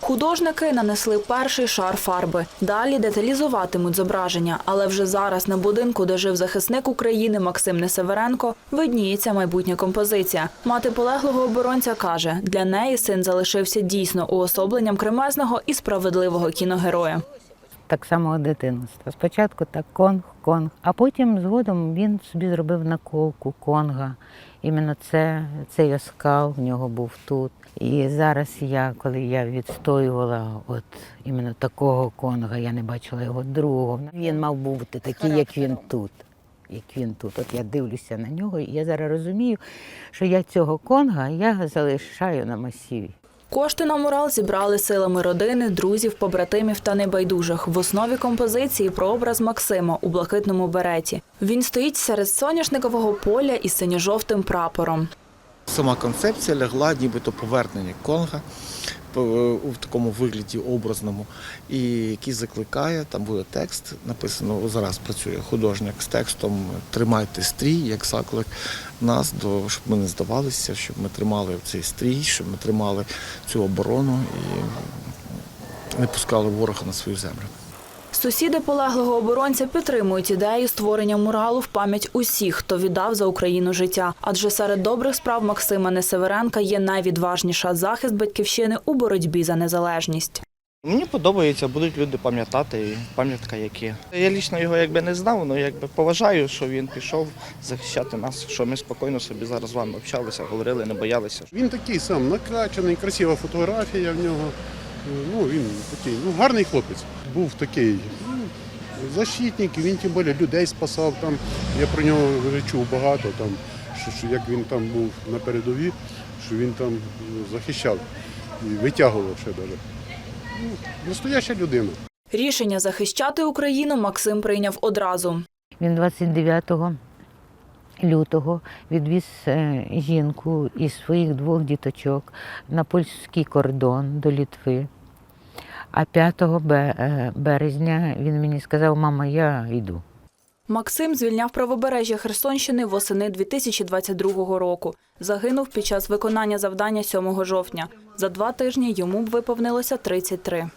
Художники нанесли перший шар фарби. Далі деталізуватимуть зображення, але вже зараз на будинку, де жив захисник України Максим Несеверенко, видніється майбутня композиція. Мати полеглого оборонця каже, для неї син залишився дійсно уособленням кремезного і справедливого кіногероя. Так само дитинства. Спочатку так конг, конг, а потім згодом він собі зробив наколку конга. Іменно це, цей оскал в нього був тут. І зараз я, коли я відстоювала от іменно такого конга, я не бачила його другого. Він мав бути такий, як він тут. Як він тут. От я дивлюся на нього, і я зараз розумію, що я цього конга я залишаю на масиві. Кошти на мурал зібрали силами родини, друзів, побратимів та небайдужих. В основі композиції прообраз Максима у блакитному береті. Він стоїть серед соняшникового поля із синьо-жовтим прапором. Сама концепція лягла нібито повернення Конга у такому вигляді образному, і який закликає, там буде текст написано, зараз працює художник з текстом Тримайте стрій, як заклик нас, до, щоб ми не здавалися, щоб ми тримали цей стрій, щоб ми тримали цю оборону і не пускали ворога на свою землю. Сусіди полеглого оборонця підтримують ідею створення муралу в пам'ять усіх, хто віддав за Україну життя. Адже серед добрих справ Максима Несеверенка є найвідважніша захист батьківщини у боротьбі за незалежність. Мені подобається, будуть люди пам'ятати, пам'ятка як є. Я лічно його якби не знав, але якби поважаю, що він пішов захищати нас, що ми спокійно собі зараз з вами общалися, говорили, не боялися. Він такий сам накрачений, красива фотографія в нього. Ну, він такий, ну, гарний хлопець. Був такий ну, защитник, він тим більше людей спасав там. Я про нього чув багато, там, що, що як він там був на передовій, що він там ну, захищав і витягував ще навіть. Ну, настояща людина. Рішення захищати Україну Максим прийняв одразу. Він 29 лютого відвіз е, жінку і своїх двох діточок на польський кордон до Літви. А 5 е, березня він мені сказав, мама, я йду. Максим звільняв правобережжя Херсонщини восени 2022 року. Загинув під час виконання завдання 7 жовтня. За два тижні йому б виповнилося 33.